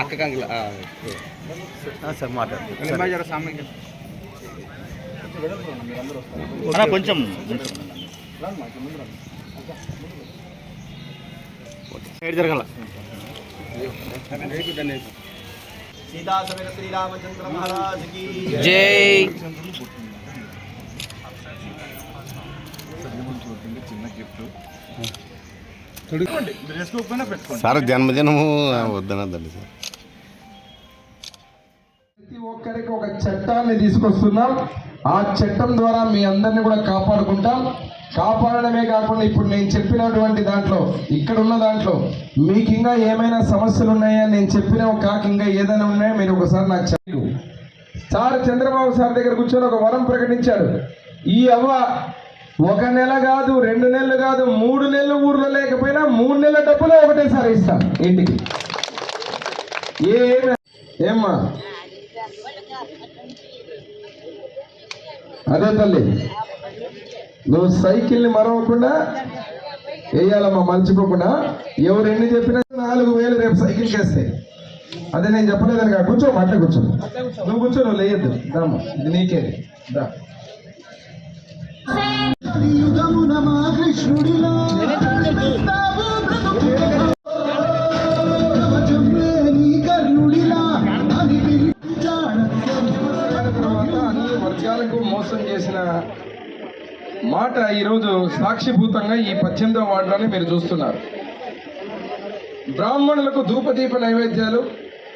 అక్క కంగిల సార్ మాట్లాడు. కొంచెం సైడ్ జరగాల. సీతా శ్రీరామచంద్ర మహారాజ్ కి జై సార్ జన్మదినము వద్దనద్దండి సార్. ప్రతి ఒక్కరికి ఒక చట్టాన్ని తీసుకొస్తున్నాం. ఆ చట్టం ద్వారా మీ అందరిని కూడా కాపాడుకుంటాం. కాపాడడమే కాకుండా ఇప్పుడు నేను చెప్పినటువంటి దాంట్లో ఇక్కడ ఉన్న దాంట్లో మీకు ఇంకా ఏమైనా సమస్యలు ఉన్నాయా? నేను చెప్పిన కాక ఇంకా ఏదైనా ఉన్నాయా? మీరు ఒకసారి నాకు చెప్పు సార్ చంద్రబాబు సార్ దగ్గర కూర్చొని ఒక వరం ప్రకటించాడు. ఈ అవ్వ ఒక నెల కాదు రెండు నెలలు కాదు మూడు నెలలు ఊర్లో లేకపోయినా మూడు నెలల డబ్బులు ఒకటేసారి ఇస్తాం ఇంటికి. ఏమి? ఏమ్మా? అదే తల్లి నువ్వు సైకిల్ని మరవకుండా వేయాలమ్మా మర్చిపోకుండా. ఎవరు ఎన్ని చెప్పినా నాలుగు వేలు రేపు సైకిల్ వేస్తాయి అదే నేను చెప్పలేదని కాదు కూర్చో అట్లే కూర్చో. నువ్వు కూర్చో నువ్వు లేయద్దు. దామ్మా ఇది నీకే. దా తర్వాత అన్ని వర్గాలకు మోసం చేసిన మాట ఈరోజు సాక్షిభూతంగా ఈ పద్దెనిమిదవ వార్డులోనే మీరు చూస్తున్నారు. బ్రాహ్మణులకు ధూపదీప నైవేద్యాలు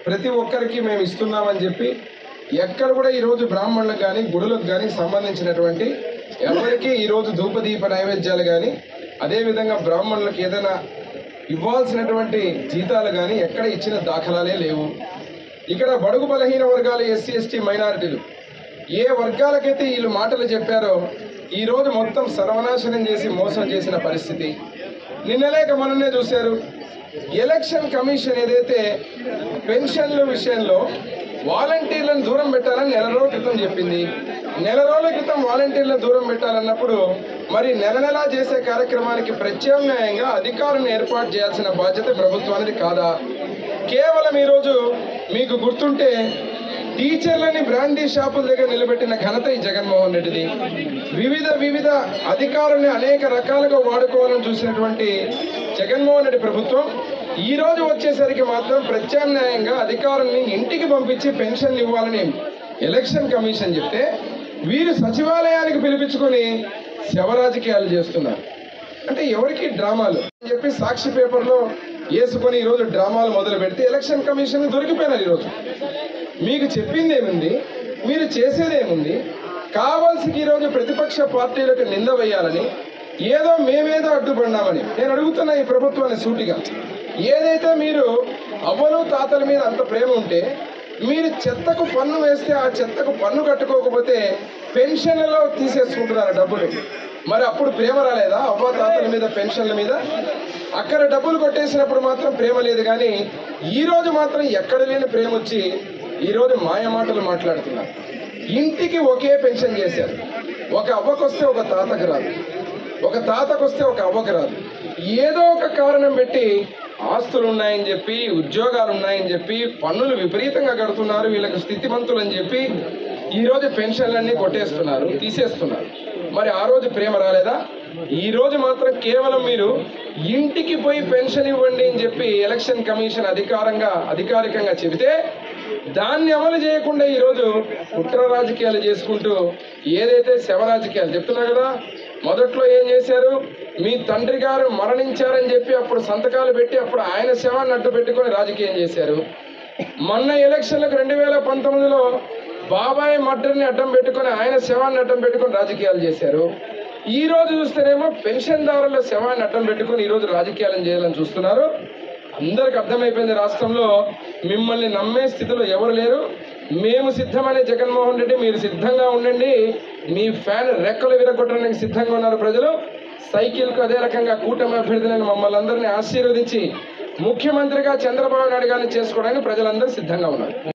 ప్రతి ఒక్కరికి మేము ఇస్తున్నామని చెప్పి ఎక్కడ కూడా ఈరోజు బ్రాహ్మణులకు కానీ గుడులకు కానీ సంబంధించినటువంటి ఎవరికి ఈరోజు ధూపదీప నైవేద్యాలు కానీ అదేవిధంగా బ్రాహ్మణులకు ఏదైనా ఇవ్వాల్సినటువంటి జీతాలు కానీ ఎక్కడ ఇచ్చిన దాఖలాలే లేవు. ఇక్కడ బడుగు బలహీన వర్గాలు ఎస్సీ ఎస్టీ మైనారిటీలు ఏ వర్గాలకైతే వీళ్ళు మాటలు చెప్పారో ఈరోజు మొత్తం సర్వనాశనం చేసి మోసం చేసిన పరిస్థితి. నిన్నలేక మననే చూశారు. ఎలక్షన్ కమిషన్ ఏదైతే పెన్షన్ల విషయంలో వాలంటీర్లను దూరం పెట్టాలని నెల రోజుల క్రితం చెప్పింది. నెల రోజుల క్రితం వాలంటీర్లను దూరం పెట్టాలన్నప్పుడు మరి నెల నెలా చేసే కార్యక్రమానికి ప్రత్యామ్నాయంగా అధికారులను ఏర్పాటు చేయాల్సిన బాధ్యత ప్రభుత్వానికి కాదా? కేవలం ఈరోజు మీకు గుర్తుంటే టీచర్లని బ్రాండీ షాపుల దగ్గర నిలబెట్టిన ఘనత ఈ జగన్మోహన్ రెడ్డిది. వివిధ వివిధ అధికారుల్ని అనేక రకాలుగా వాడుకోవాలని చూసినటువంటి జగన్మోహన్ రెడ్డి ప్రభుత్వం ఈ రోజు వచ్చేసరికి మాత్రం ప్రత్యామ్నాయంగా అధికారుల్ని ఇంటికి పంపించి పెన్షన్లు ఇవ్వాలని ఎలక్షన్ కమిషన్ చెప్తే వీరు సచివాలయానికి పిలిపించుకొని శవ రాజకీయాలు చేస్తున్నారు. అంటే ఎవరికి డ్రామాలు? అని చెప్పి సాక్షి పేపర్లో వేసుకొని ఈరోజు డ్రామాలు మొదలు పెడితే ఎలక్షన్ కమిషన్ దొరికిపోయినారు ఈరోజు. మీకు చెప్పింది ఏముంది మీరు చేసేది ఏముంది కావాల్సి ఈరోజు ప్రతిపక్ష పార్టీలకు నింద వేయాలని ఏదో మేమేదో అడ్డుపడినామని నేను అడుగుతున్నా ఈ ప్రభుత్వాన్ని సూటిగా. ఏదైతే మీరు అవ్వలు తాతల మీద అంత ప్రేమ ఉంటే మీరు చెత్తకు పన్ను వేస్తే ఆ చెత్తకు పన్ను కట్టుకోకపోతే పెన్షన్లలో తీసేసుకుంటున్నారు డబ్బులు. మరి అప్పుడు ప్రేమ రాలేదా? అవ్వ తాతల మీద పెన్షన్ల మీద? అక్కడ డబ్బులు కొట్టేసినప్పుడు మాత్రం ప్రేమ లేదు కానీ ఈరోజు మాత్రం ఎక్కడ లేని ప్రేమ వచ్చి ఈరోజు మాయ మాటలు మాట్లాడుతున్నారు. ఇంటికి ఒకే పెన్షన్ చేశారు. ఒక అవ్వకొస్తే ఒక తాతకు రాదు. ఒక తాతకు వస్తే ఒక అవ్వకు రాదు. ఏదో ఒక కారణం పెట్టి ఆస్తులు ఉన్నాయని చెప్పి ఉద్యోగాలు ఉన్నాయని చెప్పి పన్నులు విపరీతంగా కడుతున్నారు వీళ్ళకి స్థితిమంతులు అని చెప్పి ఈరోజు పెన్షన్లన్నీ కొట్టేస్తున్నారు తీసేస్తున్నారు. మరి ఆ రోజు ప్రేమ రాలేదా? ఈరోజు మాత్రం కేవలం మీరు ఇంటికి పోయి పెన్షన్ ఇవ్వండి అని చెప్పి ఎలక్షన్ కమిషన్ అధికారంగా అధికారికంగా చెబితే దాన్ని అమలు చేయకుండా ఈరోజు కుట్ర రాజకీయాలు చేసుకుంటూ ఏదైతే శవ రాజకీయాలు చెప్తున్నా కదా మొదట్లో ఏం చేశారు? మీ తండ్రి గారు మరణించారని చెప్పి అప్పుడు సంతకాలు పెట్టి అప్పుడు ఆయన శవాన్ని అడ్డు పెట్టుకొని రాజకీయం చేశారు. మొన్న ఎలక్షన్లకు రెండు వేల పంతొమ్మిదిలో బాబాయ్ మర్డర్ని అడ్డం పెట్టుకొని ఆయన శవాన్ని అడ్డం పెట్టుకొని రాజకీయాలు చేశారు. ఈ రోజు చూస్తేనేమో పెన్షన్దారుల శవాన్ని అడ్డం పెట్టుకొని ఈ రోజు రాజకీయాలను చేయాలని చూస్తున్నారు. అందరికి అర్థమైపోయింది రాష్ట్రంలో. మిమ్మల్ని నమ్మే స్థితిలో ఎవరు లేరు. మేము సిద్ధమనే జగన్మోహన్ రెడ్డి మీరు సిద్ధంగా ఉండండి. మీ ఫ్యాన్ రెక్కలు విరగొట్టడానికి సిద్ధంగా ఉన్నారు ప్రజలు. సైకిల్కు అదే రకంగా కూటమి అభ్యర్థులను మమ్మల్ని అందరినీ ఆశీర్వదించి ముఖ్యమంత్రిగా చంద్రబాబు నాయుడు గారిని చేసుకోవడానికి ప్రజలందరూ సిద్ధంగా ఉన్నారు.